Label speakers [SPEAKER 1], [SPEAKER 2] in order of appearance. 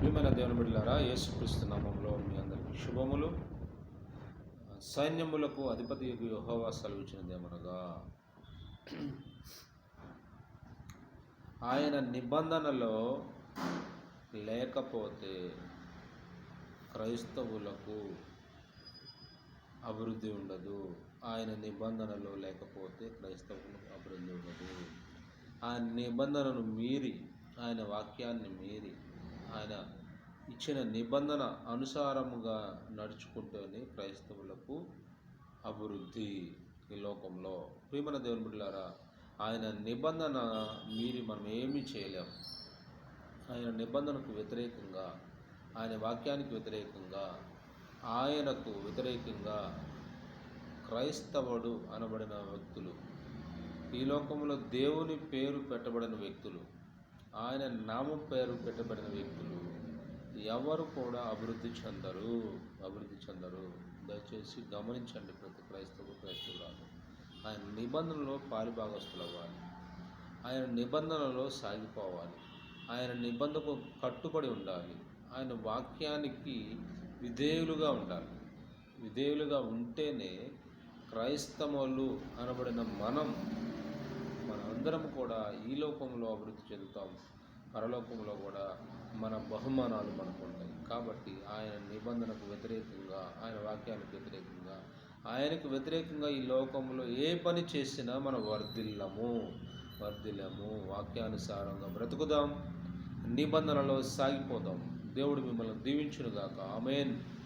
[SPEAKER 1] ప్రియమైన దేవుని బిడ్డలారా యేసుక్రీస్తు నామంలో మీ అందరికీ శుభములు. సైన్యములకు అధిపతి యెహోవా సెలవిచ్చినదేమనగా ఆయన నిబంధనలో లేకపోతే క్రైస్తవులకు అభివృద్ధి ఉండదు. ఆయన నిబంధనలో లేకపోతే క్రైస్తవులకు అభివృద్ధి ఉండదు. ఆయన నిబంధనను మీరి ఆయన వాక్యాన్ని మీరి ఆయన ఇచ్చిన నిబంధన అనుసారముగా నడుచుకుంటేనే క్రైస్తవులకు అభివృద్ధి ఈ లోకంలో. ప్రియమన దేవుని బిడ్డలారా ఆయన నిబంధన మీరి మనం ఏమీ చేయలేం. ఆయన నిబంధనకు వ్యతిరేకంగా ఆయన వాక్యానికి వ్యతిరేకంగా ఆయనకు వ్యతిరేకంగా క్రైస్తవుడు అనబడిన వ్యక్తులు. ఈ లోకంలో దేవుని పేరు పెట్టబడిన వ్యక్తులు. ఆయన నామం పేరు పెట్టబడిన వ్యక్తులు ఎవరు కూడా అభివృద్ధి చెందరు. అభివృద్ధి చెందరు. దయచేసి గమనించండి ప్రతి క్రైస్తవు క్రైస్తవురాలు. ఆయన నిబంధనలో పారిభాగస్తులు అవ్వాలి. ఆయన నిబంధనలో సాగిపోవాలి. ఆయన నిబంధనకు కట్టుబడి ఉండాలి. ఆయన వాక్యానికి విధేయులుగా ఉండాలి. విధేయులుగా ఉంటేనే క్రైస్తవులు అనబడిన మనం మనందరం కూడా ఈ లోకంలో అభివృద్ధి చెందుతాం పరలోకంలో కూడా మన బహుమానాలు మనకు ఉంటాయి. కాబట్టి ఆయన నిబంధనకు వ్యతిరేకంగా ఆయన వాక్యానికి వ్యతిరేకంగా ఆయనకు వ్యతిరేకంగా ఈ లోకంలో ఏ పని చేసినా మనం వర్ధిల్లము వర్ధిల్లము. వాక్యానుసారంగా బ్రతుకుదాం నిబంధనలో సాగిపోదాం. దేవుడు మిమ్మల్ని దీవించునుగాక. ఆమెన్.